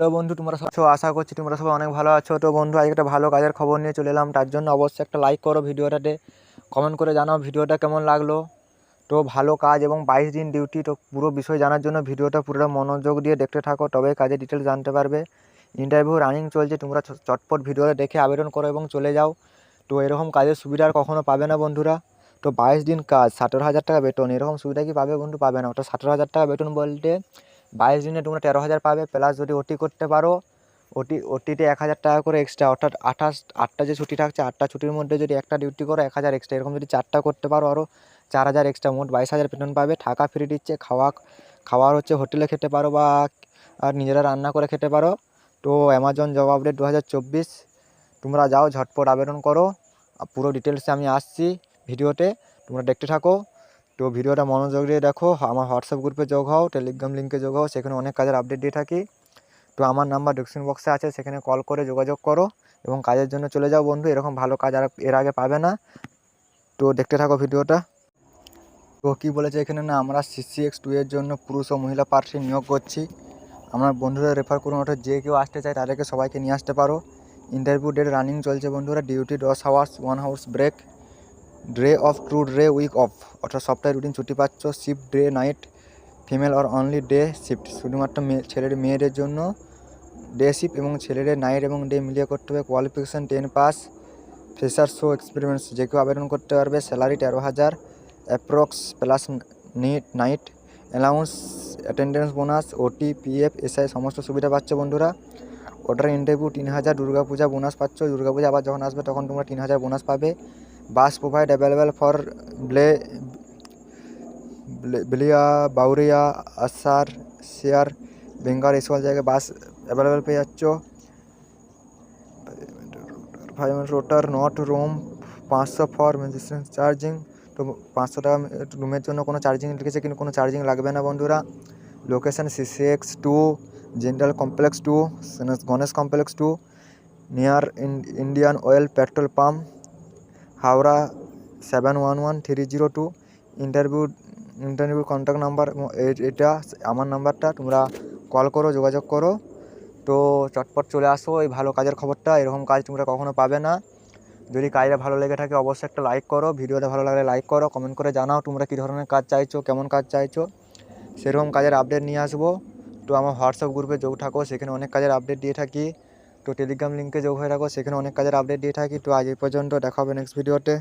তো বন্ধু, তোমরা সব আশা করছি তোমরা সবাই অনেক ভালো আছো। তো বন্ধু, আজকে একটা ভালো কাজের খবর নিয়ে চলে এলাম। তার জন্য অবশ্যই একটা লাইক করো ভিডিওটাতে। কমেন্ট করে জানাও ভিডিওটা কেমন লাগল। তো ভালো কাজ এবং বাইশ দিন ডিউটি তো পুরো বিষয় জানার জন্য ভিডিওটা পুরোটা মনোযোগ দিয়ে দেখতে থাকো তবে কাজের ডিটেলস জানতে পারবে। ইন্টারভিউ রানিং চলছে, তোমরা চটপট ভিডিওটা দেখে আবেদন করো এবং চলে যাও। তো এরকম কাজের সুবিধা আর কখনো পাবে না বন্ধুরা। তো বাইশ দিন কাজ, সতেরো হাজার টাকা বেতন, এরকম সুবিধা কি পাবে বন্ধু? পাবে না। ওটা সতেরো হাজার টাকা বেতন বলতে বাইশ দিনে তোমরা তেরো হাজার পাবে প্লাস যদি ওটি করতে পারো ওটি ওটিতে এক হাজার টাকা করে এক্সট্রা অর্থাৎ আঠাশ, আটটা যে ছুটি থাকছে, আটটা ছুটির মধ্যে যদি একটা ডিউটি করো, এক হাজার এক্সট্রা এরকম যদি চারটা করতে পারো আরও চার হাজার এক্সট্রা মোট বাইশ হাজার বেতন পাবে, থাকা ফ্রি দিচ্ছে, খাওয়া, খাওয়ার হচ্ছে হোটেলে খেতে পারো বা, আর নিজেরা রান্না করে খেতে পারো। তো অ্যামাজন জব আপডেট দু হাজার চব্বিশ, তোমরা যাও, ঝটপট আবেদন করো। পুরো ডিটেলসে আমি আসছি ভিডিওতে, তোমরা দেখতে থাকো। তো ভিডিওটা মনোযোগ দিয়ে দেখো, আমার হোয়াটসঅ্যাপ গ্রুপে যোগ হও টেলিগ্রাম লিঙ্কে যোগ হও, সেখানে অনেক কাজের আপডেট দিয়ে থাকি। তো আমার নাম্বার ডিসক্রিপশন বক্সে আছে, সেখানে কল করে যোগাযোগ করো এবং কাজের জন্য চলে যাও বন্ধু, এরকম ভালো কাজ আর এর আগে পাবে না। তো দেখতে থাকো ভিডিওটা। তো কী বলেছে এখানে না, আমরা সিসি এক্স টু এর জন্য পুরুষ ও মহিলা প্রার্থী নিয়োগ করছি। আমার বন্ধুরা রেফার করুন ওটা যে কেউ আসতে চায় তাদেরকে সবাইকে নিয়ে আসতে পারো। ইন্টারভিউ ডেট রানিং চলছে বন্ধুরা ডিউটি দশ hours one hours break day off two day week off অর্থাৎ সপ্তাহে রুটিন ছুটি পাচ্ছ shift day night female or only day shift শুধুমাত্র ছেলের মেয়েদের জন্য ডে শিফট এবং ছেলেদের নাইট এবং ডে মিলিয়ে করতে হবে। Qualification ten pass fresher so experienced যে কেউ আবেদন করতে পারবে স্যালারি তেরো হাজার approx plus net night allowance attendance bonus OT PF SI সমস্ত সুবিধা পাচ্ছ বন্ধুরা। ওটার ইন্টারভিউ তিন হাজার, দুর্গাপূজা বোনাস পাচ্ছ। দুর্গাপূজা আবার যখন আসবে, তখন তোমরা তিন হাজার বোনাস পাবে। বাস provide available for ব্লে ব্লে- Belia Bauria আসার শেয়ার বেঙ্গল এই সকল জায়গায় বাস অ্যাভেলেবেল পেয়ে যাচ্ছ ফাইভ রোটার নট রুম পাঁচশো ফর ম্যাজিস্ট্রেট চার্জিং তো পাঁচশো টাকা রুমের জন্য কোনো চার্জিং লিখেছে কিন্তু কোনো চার্জিং লাগবে না বন্ধুরা location CC x two gentle complex to Ganesh complex to near Indian Oil petrol pump Howrah seven one one three zero two interview interview contact number এটা আমার নাম্বারটা তোমরা কল করো, যোগাযোগ করো। তো চটপট চলে আসো, এই ভালো কাজের খবরটা, এরকম কাজ তোমরা কখনো পাবে না। যদি কাজটা ভালো লেগে থাকে, অবশ্যই একটা লাইক করো। ভিডিওটা ভালো লাগলে লাইক করো কমেন্ট করে জানাও তোমরা কী ধরনের কাজ চাইছো, কেমন কাজ চাইছো। সেরকম কাজের আপডেট নিয়ে আসব। তো আমার হোয়াটসঅ্যাপ গ্রুপে যোগ থাকো, সেখানে অনেক কাজের আপডেট দিয়ে থাকি। তো টেলিগ্রাম লিঙ্কে যোগ হয়ে রাখো সেখানে অনেক কাজের আপডেট দিয়ে থাকি। তো আজ এই পর্যন্ত, দেখা হবে নেক্সট ভিডিওতে